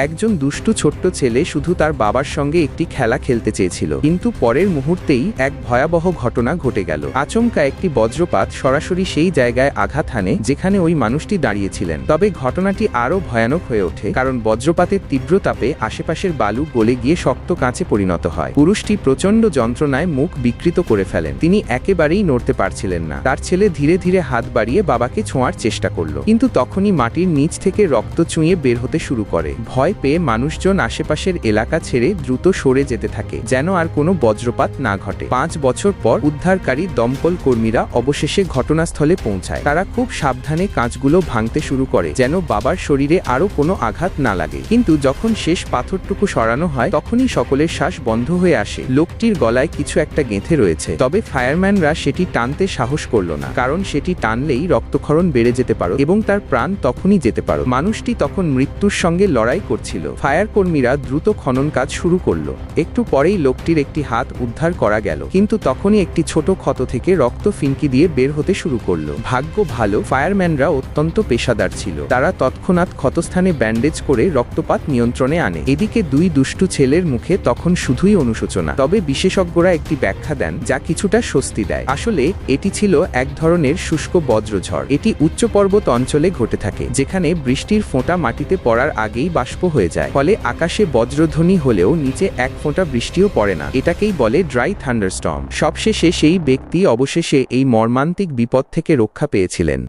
একজন দুষ্টু ছোট্ট ছেলে শুধু তার বাবার সঙ্গে একটি খেলা খেলতে চেয়েছিল। কিন্তু পরের মুহূর্তেই এক ভয়াবহ ঘটনা ঘটে গেল। আচমকা একটি বজ্রপাত সরাসরি সেই জায়গায় আঘাত হানে, যেখানে ওই মানুষটি দাঁড়িয়েছিলেন। তবে ঘটনাটি আরও ভয়ানক হয়ে ওঠে, কারণ বজ্রপাতের তীব্র তাপে আশেপাশের বালু গলে গিয়ে শক্ত কাঁচে পরিণত হয়। পুরুষটি প্রচণ্ড যন্ত্রণায় মুখ বিকৃত করে ফেলেন। তিনি একেবারেই নড়তে পারছিলেন না। তার ছেলে ধীরে ধীরে হাত বাড়িয়ে বাবাকে ছোঁয়ার চেষ্টা করল। কিন্তু তখনই মাটির নিচ থেকে রক্ত চুঁয়ে বের হতে শুরু করে। ভয় পেয়ে মানুষজন আশেপাশের এলাকা ছেড়ে দ্রুত সরে যেতে থাকে, যেন আর কোনো বজ্রপাত না ঘটে। পাঁচ বছর পর উদ্ধারকারী দমকল কর্মীরা অবশেষে ঘটনাস্থলে পৌঁছায়। তারা খুব সাবধানে কাঁচগুলো ভাঙতে শুরু করে, যেন বাবার শরীরে আরও কোনো আঘাত না লাগে। কিন্তু যখন শেষ পাথরটুকু সরানো হয়, তখনই সকলের শ্বাস বন্ধ হয়ে আসে। লোকটির গলায় কিছু একটা গেঁথে রয়েছে। তবে ফায়ারম্যানরা সেটি টানতে সাহস করল না, কারণ সেটি টানলেই রক্তক্ষরণ বেড়ে যেতে পারো এবং তার প্রাণ তখনই যেতে পারো। মানুষটি তখন মৃত্যুর সঙ্গে লড়াই করছিল ফায়ার কর্মীরা দ্রুত খনন কাজ শুরু করল। একটু পরেই লোকটির একটি হাত উদ্ধার করা গেল। কিন্তু তখনই একটি ছোট ক্ষত থেকে রক্ত ফিনকি দিয়ে বের হতে শুরু করল। ভাগ্য ভালো, ফায়ারম্যানরা অত্যন্ত পেশাদার ছিল। তারা তৎক্ষণাৎ ক্ষতস্থানে ব্যান্ডেজ করে রক্তপাত নিয়ন্ত্রণে আনে। এদিকে দুই দুষ্টু ছেলের মুখে তখন শুধুই অনুশোচনা। তবে বিশেষজ্ঞরা একটি ব্যাখ্যা দেন, যা কিছুটা স্বস্তি দেয়। আসলে, এটি ছিল এক ধরনের শুষ্ক বজ্রঝড়। এটি উচ্চ পর্বত অঞ্চলে ঘটে থাকে, যেখানে বৃষ্টির ফোঁটা মাটিতে পড়ার আগেই বাষ্প হয়ে যায়। ফলে আকাশে বজ্রধ্বনি হলেও নিচে এক ফোঁটা বৃষ্টিও পড়ে না। এটাকেই বলে ড্রাই থান্ডারস্টম সবশেষে সেই ব্যক্তি অবশেষে এই মর্মান্তিক বিপদ থেকে রক্ষা পেয়েছিলেন।